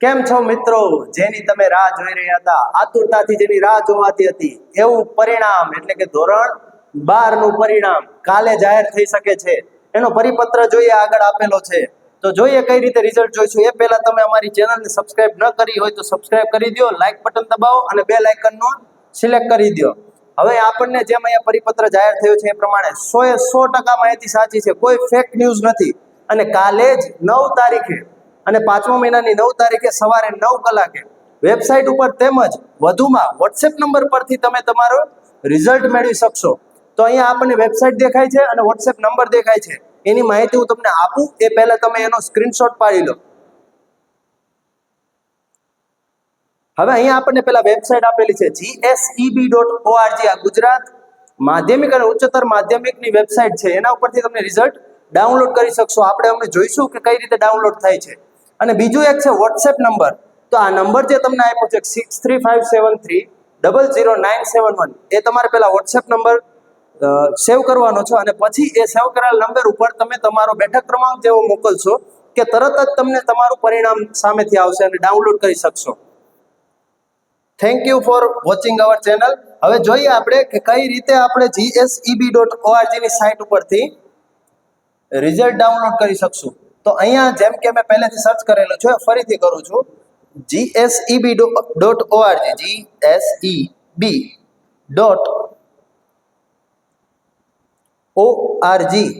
કેમ છો મિત્રો? જેની તમે રાહ જોઈ રહ્યા હતા. આતુરતાથી જેની રાહ જોવાતી હતી, એવું પરિણામ, એટલે કે ધોરણ બારનું પરિણામ કાલે જાહેર થઈ શકે છે. એનો પરિપત્ર જોઈએ આગળ આપેલો છે. તો જોઈએ કઈ રીતે રિઝલ્ટ જોઈશું. એ પહેલા તમે અમારી ચેનલને સબસ્ક્રાઇબ ન કરી હોય તો સબસ્ક્રાઇબ કરી દો લાઈક બટન દબાવો અને બે લાઇકનનો સિલેક્ટ કરી દો. હવે આપણને જેમ અહીંયા પરિપત્ર જાહેર થયો છે એ પ્રમાણે સો એ સો ટકા માહિતી સાચી છે. કોઈ ફેક ન્યૂઝ નથી. અને કાલે જ નવ તારીખે અને પાંચમા મહિનાની નવ તારીખે સવારે નવ કલાકે વેબસાઇટ ઉપર તેમજ વધુમાં વોટ્સએપ નંબર પરથી તમે તમારો રિઝલ્ટ મેળવી શકશો. તો અહીંયા આપણને વેબસાઇટ દેખાય છે અને વોટ્સએપ નંબર દેખાય છે. એની માહિતી હું તમને આપું, એ પહેલા તમે એનો સ્ક્રીનશોટ પાડી લો. હવે અહીંયા આપણને પેલા વેબસાઇટ આપેલી છે જીએસઈબી ડોટ ઓઆરજી આ ગુજરાત માધ્યમિક અને ઉચ્ચતર માધ્યમિકની વેબસાઇટ છે. એના ઉપરથી તમને રિઝલ્ટ ડાઉનલોડ કરી શકશો. આપણે અમને જોઈશું કે કઈ રીતે ડાઉનલોડ થાય છે. અને બીજું એક છે વોટ્સએપ નંબર. તો આ નંબર જે તમને આપ્યો છે six three five seven three double zero nine seven one એ તમારે પહેલાં વોટ્સએપ નંબર સેવ કરવાનો છો અને પછી એ સેવ કરેલ નંબર ઉપર તમે તમારો બેઠક ક્રમાંક જેવો મોકલશો કે તરત જ તમને તમારું પરિણામ સામેથી આવશે અને ડાઉનલોડ કરી શકશો. Thank you for watching our channel હવે જોઈએ આપણે કે કઈ રીતે આપણે જીએસઈબી ડોટ ઓઆરજીની સાઇટ ઉપરથી રિઝલ્ટ ડાઉનલોડ કરી શકશું. તો અહીંયા જેમ કે મેં પહેલેથી સર્ચ કરેલું છે ફરીથી કરું છું. GSEB dot ORG GSE B dot ORG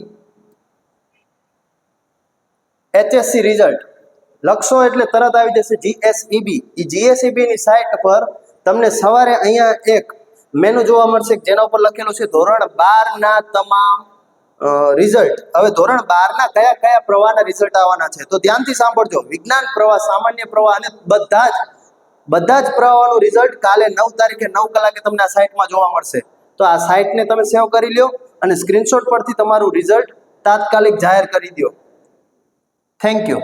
HSC result લખશો એટલે તરત આવી જશે જીએસઈબી એ જીએસઈબીની સાઇટ પર તમને સવારે અહીંયા એક મેનુ જોવા મળશે, જેના ઉપર લખેલું છે ધોરણ બાર ના તમામ રિઝલ્ટ હવે ધોરણ બારના કયા કયા પ્રવાહના રિઝલ્ટ આવવાના છે? તો ધ્યાનથી સાંભળજો. વિજ્ઞાન પ્રવાહ, સામાન્ય પ્રવાહ અને બધા જ બધા જ પ્રવાહનું રિઝલ્ટ કાલે નવ તારીખે નવ કલાકે તમને આ સાઇટમાં જોવા મળશે. તો આ સાઇટને તમે સેવ કરી લ્યો અને સ્ક્રીનશોટ પરથી તમારું રિઝલ્ટ તાત્કાલિક જાહેર કરી દો થેન્ક યુ